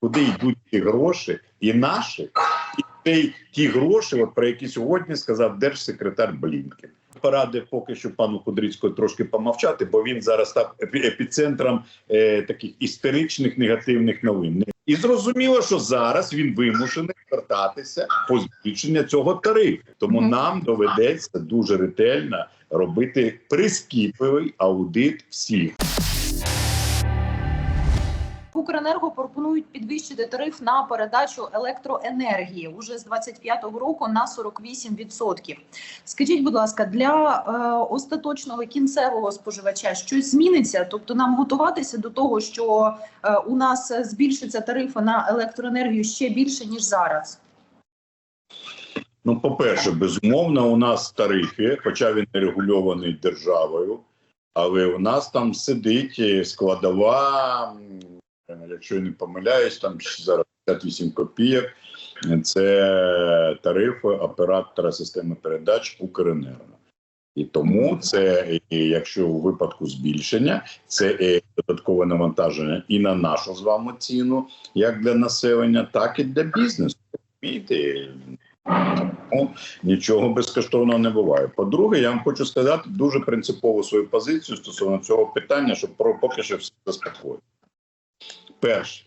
куди йдуть ті гроші, і наші, і ті гроші, от про які сьогодні сказав держсекретар Блінкен. Поради поки що пану Кудрицькому трошки помовчати, бо він зараз став епі- епіцентром е, таких істеричних негативних новин. І зрозуміло, що зараз він вимушений звертатися по збільшення цього тарифу. Тому нам доведеться дуже ретельно робити прискіпливий аудит всіх. Укренерго пропонують підвищити тариф на передачу електроенергії уже з 25-го року на 48%. Скажіть, будь ласка, для е, остаточного кінцевого споживача щось зміниться? Тобто нам готуватися до того, що е, у нас збільшаться тарифи на електроенергію ще більше ніж зараз? Ну, по-перше, безумовно, у нас тарифи, хоча він не регульований державою, але у нас там сидить е, складова, якщо я не помиляюсь, там зараз 58 копійок. Це тарифи оператора системи передач Укренерго. І тому це, якщо у випадку збільшення, це додаткове навантаження і на нашу з вами ціну, як для населення, так і для бізнесу. Тому нічого безкоштовного не буває. По-друге, я вам хочу сказати дуже принципову свою позицію стосовно цього питання, щоб поки що все заспокоїти. Перше,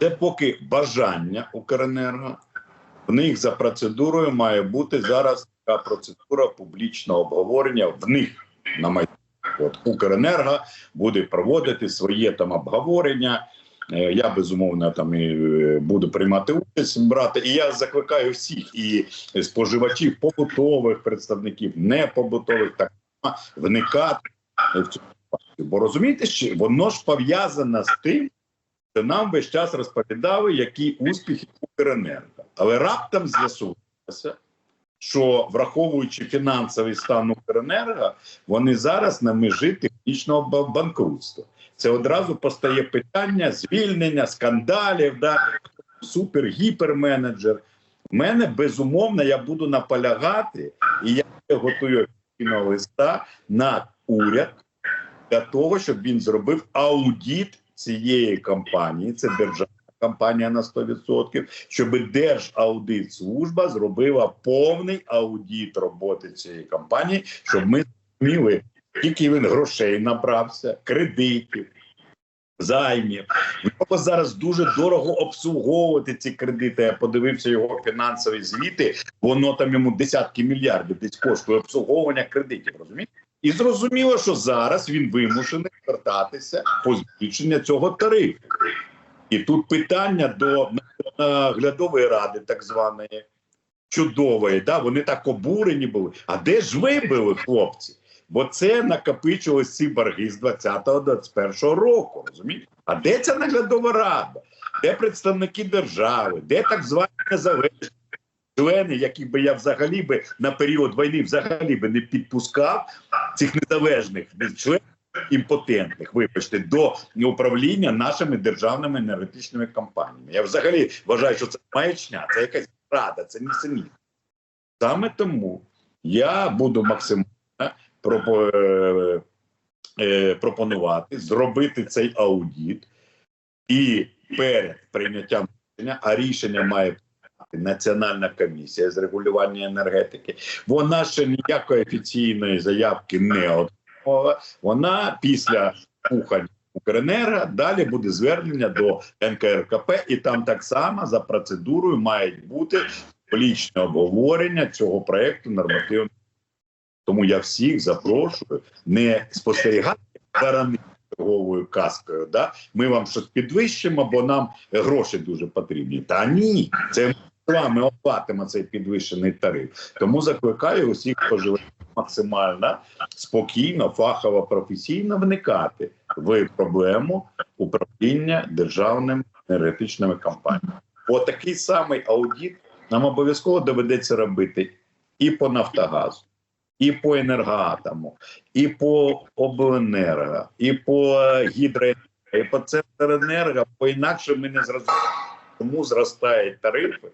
це поки бажання Укренерго. В них за процедурою має бути зараз така процедура публічного обговорення в них на майдані. От Укренерго буде проводити своє там обговорення. Е, Я безумовно там і е, буду приймати участь, брати. І я закликаю всіх і споживачів побутових представників, непобутових, так вникати в цю ситуацію. Бо розумієте, що воно ж пов'язане з тим, нам весь час розповідали, які успіхи Укренерго. Але раптом з'ясувалося, що враховуючи фінансовий стан Укренерго, вони зараз на межі технічного банкрутства. Це одразу постає питання звільнення, скандалів, да, супер гіперменеджер. У мене безумовно я буду наполягати, і я готую листа на уряд для того, щоб він зробив аудит цієї компанії. Це державна компанія на 100%, щоб Держаудитслужба зробила повний аудит роботи цієї компанії, щоб ми зрозуміли, скільки він грошей набрався, кредитів. Займів В нього зараз дуже дорого обслуговувати ці кредити. Я подивився його фінансові звіти. Воно там йому десятки мільярдів десь коштує обслуговування кредитів. Розумієте? І зрозуміло, що зараз він вимушений звертатися по збільшення цього тарифу. І тут питання до наглядової ради, так званої чудової. Да? Вони так обурені були. А де ж ви були, хлопці? Бо це накопичилось ці борги з 20-го до 21-го року. Розумієте? А де ця наглядова рада? Де представники держави? Де так звані незалежні члени, яких би я взагалі би на період війни взагалі би не підпускав цих незалежних членів імпотентних, вибачте, до управління нашими державними енергетичними компаніями. Я взагалі вважаю, що це маячня, це якась рада, це не самі. Саме тому я буду максимально е, е, пропонувати зробити цей аудит і перед прийняттям рішення, а рішення має Національна комісія з регулювання енергетики. Вона ще ніякої офіційної заявки не отримала. Вона після слухань Укренерго далі буде звернення до НКРКП, і там так само за процедурою має бути публічне обговорення цього проекту нормативного. Тому я всіх запрошую не спостерігати барани торговою каскою. Да? Ми вам щось підвищимо, бо нам гроші дуже потрібні. Та ні, це вами оплатимо цей підвищений тариф. Тому закликаю усіх споживачів максимально спокійно, фахово, професійно вникати в проблему управління державними енергетичними компаніями. Бо такий самий аудит нам обов'язково доведеться робити і по Нафтогазу, і по енергоатому, і по обленерго, і по гідроенерго, і по Центренерго, бо інакше ми не зрозуміємо, тому зростають тарифи,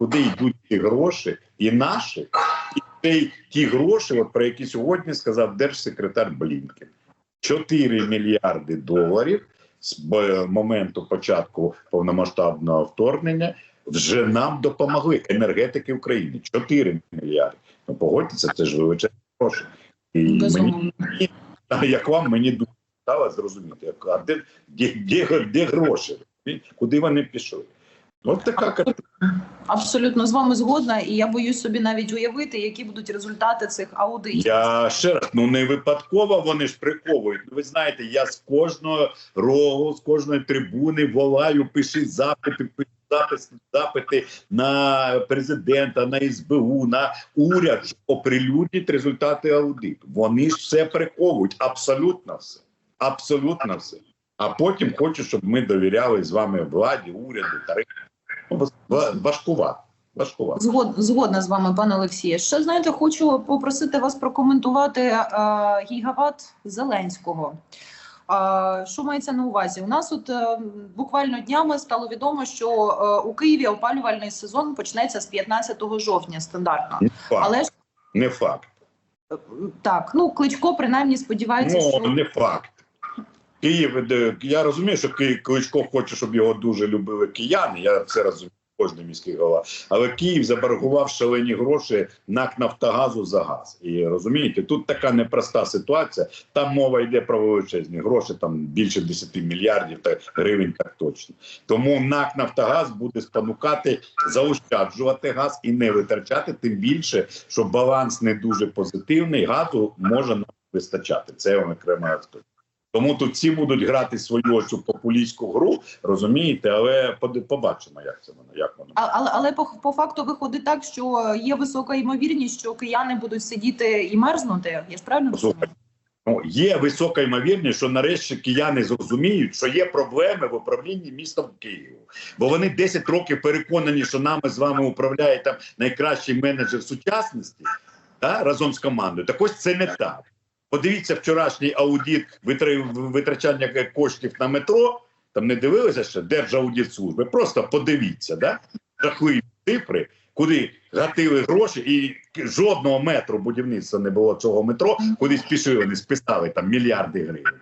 куди йдуть ті гроші, і наші, і ті гроші, от про які сьогодні сказав держсекретар Блінкен. 4 мільярди доларів з моменту початку повномасштабного вторгнення вже нам допомогли енергетики України 4 мільярди. Ну погодьтеся, це ж величезні гроші. І мені Безумовно. а як вам мені дуже стало зрозуміти, а де, де, де, де гроші? Куди вони пішли? От така картина. Абсолютно з вами згодна, і я боюсь собі навіть уявити, які будуть результати цих аудитів. Я ще раз, ну не випадково вони ж приковують. Ну, ви знаєте, я з кожного рогу, з кожної трибуни волаю, пиши запити, пиши запис, запити на президента, на СБУ, на уряд, щоб оприлюдніть результати аудиту. Вони ж все приковують, абсолютно все. Абсолютно все. А потім хочуть, щоб ми довіряли з вами владі, уряду, тарифу. Ну, ва- важкувато. Важкувато. Згод, згодна з вами, пане Олексіє. Ще знаєте, хочу попросити вас прокоментувати е, гігават Зеленського. Е, що мається на увазі? У нас от е, буквально днями стало відомо, що е, у Києві опалювальний сезон почнеться з 15 жовтня стандартно. Не факт. Але ж Не факт. е, так, ну кличко принаймні сподівається, Ну, що не факт. Київ, я розумію, що Кличко хоче, щоб його дуже любили кияни. Я це розумію, кожен міський голова. Але Київ заборгував шалені гроші НАК Нафтогазу за газ. І розумієте, тут така непроста ситуація. Там мова йде про величезні гроші, там більше 10 мільярдів та гривень, так точно. Тому НАК Нафтогаз буде спонукати заощаджувати газ і не витрачати, тим більше, що баланс не дуже позитивний. Газу може нам вистачати. Це я вам окремо скажу. Тому тут всі будуть грати свою цю популістську гру, розумієте, але побачимо, як це воно, як воно. Але, але по, по факту виходить так, що є висока ймовірність, що кияни будуть сидіти і мерзнути. Я ж правильно розумію? Ну, є висока ймовірність, що нарешті кияни зрозуміють, що є проблеми в управлінні містом Києву. Бо вони 10 років переконані, що нами з вами управляє там найкращий менеджер сучасності да, разом з командою. Так ось це не так. Подивіться вчорашній аудит витрачання коштів на метро. Там не дивилися ще Держаудитслужби. Просто подивіться, да? жахливі цифри, куди гатили гроші, і жодного метру будівництва не було цього метро, куди спішили, не списали там мільярди гривень.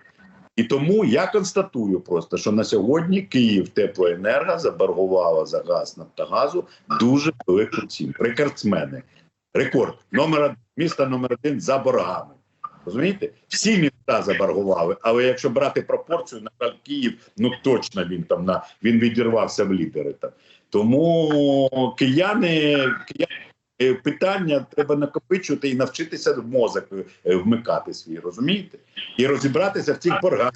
І тому я констатую просто, що на сьогодні Київ теплоенерго заборгувала за газ Нафтогазу дуже велику ціну. Рекордсмени. Рекорд. Номер місто номер один за боргами. Розумієте? Всі міста заборгували, але якщо брати пропорцію, на Київ, ну точно він там на він відірвався в лідери. Там. Тому кияни, кияни е, питання треба накопичувати і навчитися в мозок е, вмикати свій, розумієте? І розібратися в цих боргах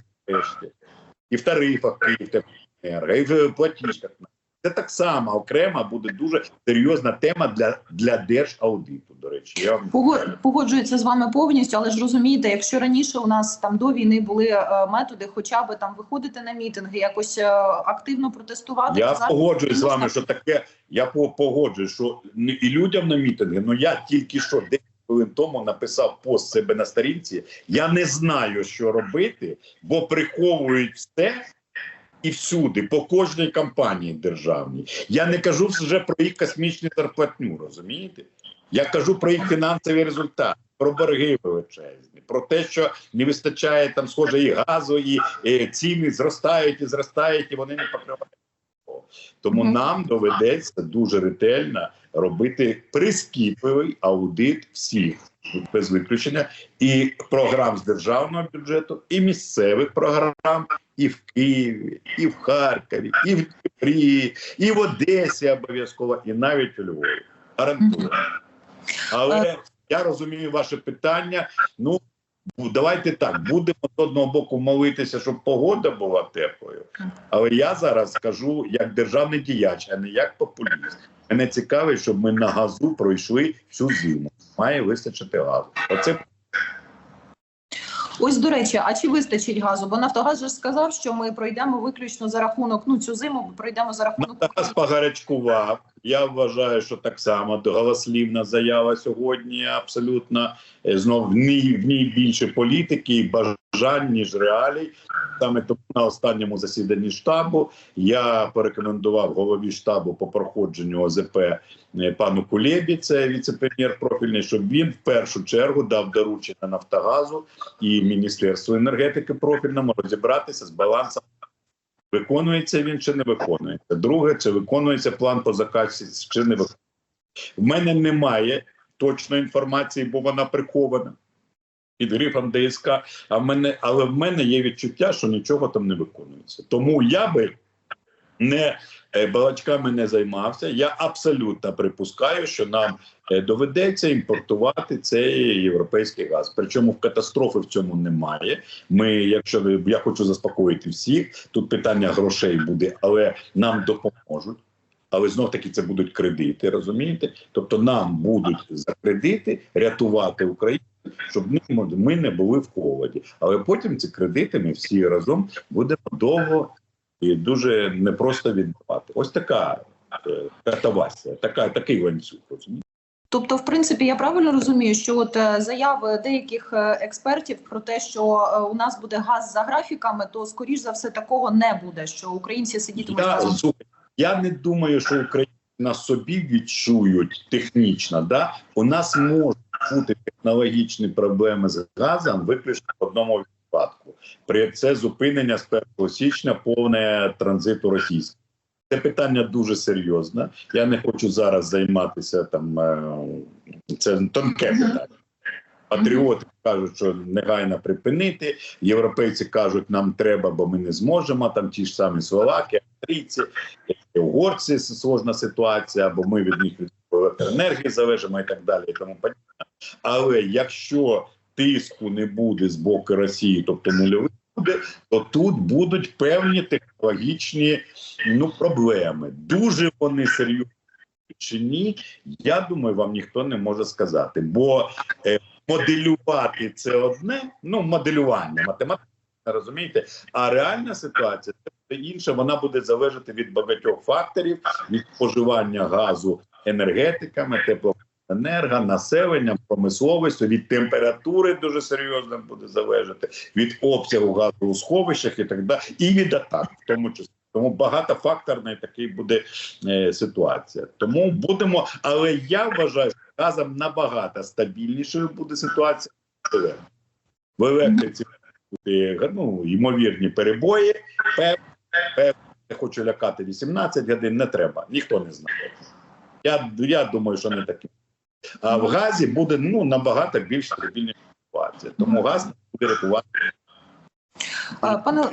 і в тарифах Київтеплоенерго, і в платіжках. Це так само окрема буде дуже серйозна тема для, для держаудиту. До речі, я вам Пого- Погоджується з вами повністю, але ж розумієте, якщо раніше у нас там до війни були е, методи, хоча б там виходити на мітинги, якось е, активно протестувати. Я погоджуюсь з можна- вами, що таке. Я по- погоджуюсь, що і людям на мітинги. Ну я тільки що 10 хвилин тому написав пост себе на сторінці. Я не знаю, що робити, бо приховують все. І всюди, по кожній компанії державній. Я не кажу вже про їх космічну зарплатню, розумієте? Я кажу про їх фінансові результати, про борги величезні, про те, що не вистачає там, схоже, і газу, і, е, ціни зростають і зростають, і вони не покривають. Тому нам доведеться дуже ретельно робити прискіпливий аудит всіх без виключення і програм з державного бюджету, і місцевих програм, і в Києві, і в Харкові, і в Дніпрі, і в Одесі обов'язково, і навіть у Львові. Гарантую. Але я розумію ваше питання. Ну давайте так, будемо з одного боку молитися, щоб погода була теплою. Але я зараз скажу як державний діяч, а не як популіст. Мене цікавить, щоб ми на газу пройшли всю зиму. Має вистачити газу. Оце Ось до речі, а чи вистачить газу? Бо Нафтогаз же сказав, що ми пройдемо виключно за рахунок. Ну цю зиму ми пройдемо за рахунок Нафтогаз погарячкував. Я вважаю, що так само голослівна заява сьогодні. Абсолютно Е, знов в ній, в ній більше політики і бажань, ніж реалій. Саме тому на останньому засіданні штабу я порекомендував голові штабу по проходженню ОЗП е, пану Кулєбі, це віце-прем'єр профільний, щоб він в першу чергу дав доручення Нафтогазу і Міністерству енергетики профільному розібратися з балансом Виконується він чи не виконується. Друге, чи виконується план по заказі? чи не виконується. В мене немає точної інформації, бо вона прихована під грифом ДСК. А в мене, але в мене є відчуття, що нічого там не виконується. Тому я би не е, балачками не займався. Я абсолютно припускаю, що нам е, доведеться імпортувати цей європейський газ. Причому в катастрофи в цьому немає. Ми, якщо я хочу заспокоїти всіх, тут питання грошей буде, але нам допоможуть. Але знов таки це будуть кредити, розумієте? Тобто нам будуть за кредити рятувати Україну, щоб ми, не були в холоді. Але потім ці кредити ми всі разом будемо довго і дуже непросто віддавати. Ось така е, катавасія, така такий ланцюг. Розумієте? Тобто, в принципі, я правильно розумію, що от е, заяви деяких е, експертів про те, що у нас буде газ за графіками, то скоріш за все такого не буде. Що українці сидітимуть Я, разом. я не думаю, що українці на собі відчують технічно. Да? У нас можуть бути технологічні проблеми з газом виключно в одному випадку. При це зупинення з 1 січня повне транзиту російського. Це питання дуже серйозне. Я не хочу зараз займатися там. е, Це тонке питання. Патріоти кажуть, що негайно припинити. Європейці кажуть, нам треба, бо ми не зможемо. Там ті ж самі словаки, австрійці, угорці сложна ситуація, бо ми від них від електроенергії залежимо і так далі. І тому. Але якщо тиску не буде з боку Росії, тобто нульовий буде, то тут будуть певні технологічні ну, проблеми. Дуже вони серйозні чи ні, я думаю, вам ніхто не може сказати. Бо е, моделювати це одне, ну моделювання, математика, розумієте, а реальна ситуація це інша. Вона буде залежати від багатьох факторів, від споживання газу енергетиками, теплоенерго, населенням, промисловістю, від температури дуже серйозно буде залежати, від обсягу газу у сховищах і так далі, і від атак, в тому числі. Тому багатофакторна такий буде е, ситуація. Тому будемо, але я вважаю, що газом набагато стабільнішою буде ситуація. в електриці. Буде ну, ймовірні перебої. Пев, пев, не хочу лякати 18 годин, не треба, ніхто не знає. Я, я думаю, що не таке. А в газі буде ну, набагато більш стабільна ситуація. Тому газ буде рятувати. Пане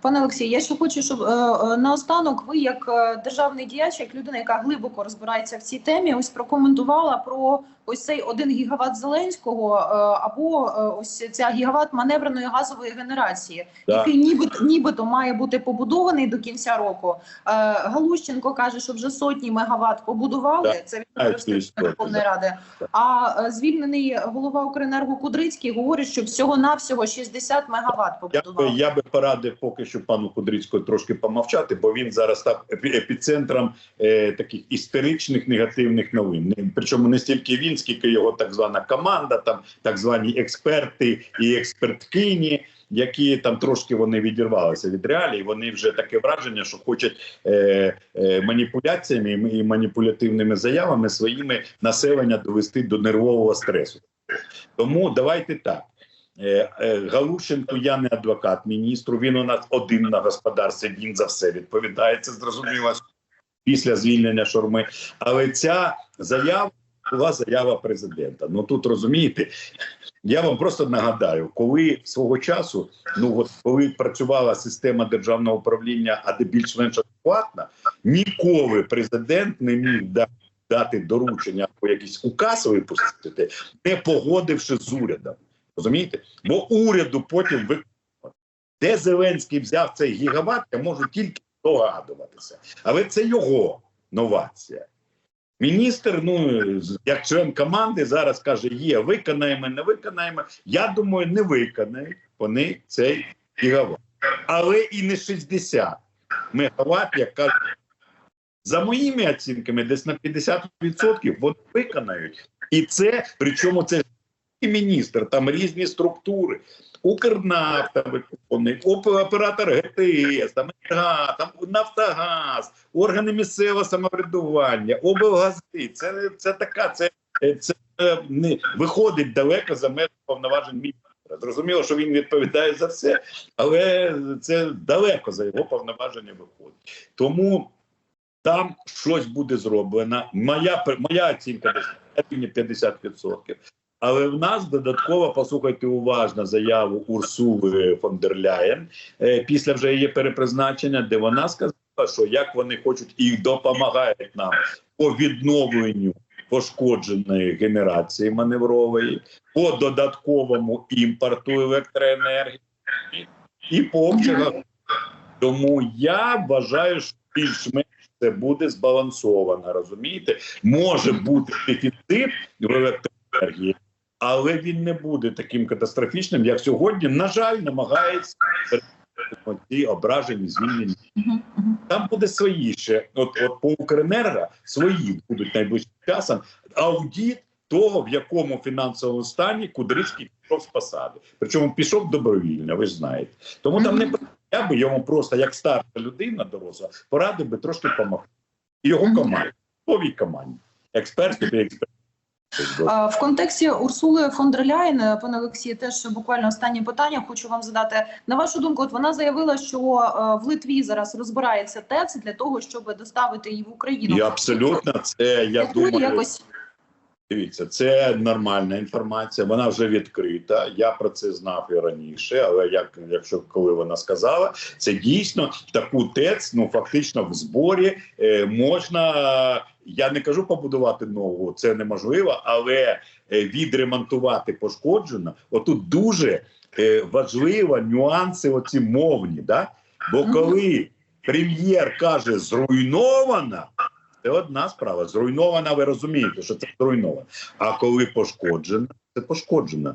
пане Олексій, я ще хочу, щоб е, е, наостанок ви, як е, державний діяч, як людина, яка глибоко розбирається в цій темі, ось прокоментувала про ось цей один гігават Зеленського е, або е, ось ця гігават маневреної газової генерації, Да. який нібито нібито має бути побудований до кінця року. Е, Галущенко каже, що вже сотні мегаватт побудували. Да. Це від Верховної Ради. А звільнений голова Укренерго Кудрицький говорить, що всього навсього 60 мегаватт Я би, побудували. я би порадив поки що пану Кудрицькому трошки помовчати, бо він зараз став епі- епіцентром е, таких істеричних негативних новин. Причому не стільки він, скільки його так звана команда, там так звані експерти і експерткині, які там трошки вони відірвалися від реалій. Вони вже таке враження, що хочуть е, е, маніпуляціями і маніпулятивними заявами своїми населення довести до нервового стресу. Тому давайте так. Е, е, Галущенко, я не адвокат міністру. Він у нас один на господарстві. Він за все відповідає. Це зрозуміло після звільнення шурми. Але ця заява була заява президента. Ну тут розумієте, я вам просто нагадаю, коли свого часу, ну от коли працювала система державного управління, а де більш-менш адекватна, ніколи президент не міг да- дати доручення або якийсь указ випустити, не погодивши з урядом. Розумієте? Бо уряду потім виконувати. Де Зеленський взяв цей гігават, я можу тільки догадуватися. Але це його новація. Міністр, ну як член команди, зараз каже: є, виконаємо, не виконаємо. Я думаю, не виконають вони цей гігават. Але і не 60 мегаватт, як кажуть. За моїми оцінками, десь на 50% вони виконають. І це, причому це міністр, там різні структури. Укрнафта виконує, оп- оператор ГТС, там, там Нафтогаз, органи місцевого самоврядування, облгази. Це, це така, це, це е, не виходить далеко за межі повноважень міністра. Зрозуміло, що він відповідає за все, але це далеко за його повноваження виходить. Тому там щось буде зроблено. Моя моя оцінка десь 50%. Але в нас додатково послухайте уважно заяву Урсули фон дер Ляєн е, після вже її перепризначення, де вона сказала, що як вони хочуть і допомагають нам по відновленню пошкодженої генерації маневрової, по додатковому імпорту електроенергії і по обсягах. Тому я вважаю, що більш-менш це буде збалансовано. Розумієте, може бути дефіцит в електроенергії, але він не буде таким катастрофічним, як сьогодні. На жаль, намагається ці ображені звільнені. Мгм. Там буде свої ще. От, от по Укренерго свої будуть найближчим часом. Аудіт того, в якому фінансовому стані Кудрицький пішов з посади. Причому пішов добровільно, ви ж знаєте. Тому там не я би йому просто як старша людина доросла, порадив би трошки допомогти. І його команді, новій команді, експертів і експертів. А, В контексті Урсули фон дер Ляєн, е, пане Олексію, теж буквально останнє питання хочу вам задати. На вашу думку, от вона заявила, що е, в Литві зараз розбирається ТЕЦ для того, щоб доставити її в Україну. І абсолютно це я Як думаю. якось Дивіться, це нормальна інформація. Вона вже відкрита. Я про це знав і раніше. Але як якщо коли вона сказала, це дійсно таку ТЕЦ, ну фактично в зборі е, можна. Я не кажу побудувати нову, це неможливо, але е, відремонтувати пошкоджено. Отут дуже е, важливо нюанси, оці мовні. Да? Бо коли прем'єр каже зруйнована. Це одна справа. Зруйнована, ви розумієте, що це зруйновано. А коли пошкоджена, це пошкоджена.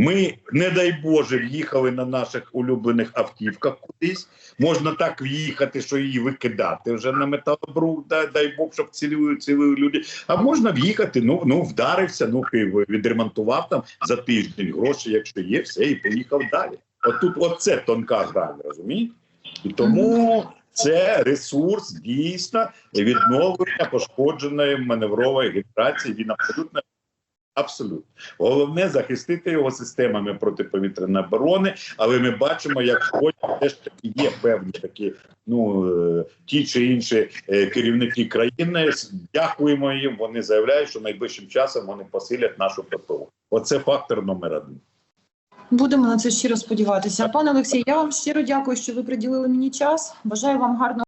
Ми, не дай Боже, в'їхали на наших улюблених автівках кудись. Можна так в'їхати, що її викидати вже на металобрук, дай, дай Бог, щоб цілили, цілили люди. А можна в'їхати, ну, ну вдарився, ну відремонтував там за тиждень гроші, якщо є, все, і поїхав далі. От тут оце тонка грань, розумієте? І тому це ресурс дійсно відновлення пошкодженої маневрової генерації. Він абсолютно абсолютно головне захистити його системами протиповітряної оборони. Але ми бачимо, як сьогодні теж таки є певні такі ну е, ті чи інші е, керівники країни. Дякуємо їм. Вони заявляють, що найближчим часом вони посилять нашу ППО. Оце фактор номер один. будемо на це щиро сподіватися. Пане Олексій, я вам щиро дякую, що ви приділили мені час. Бажаю вам гарного.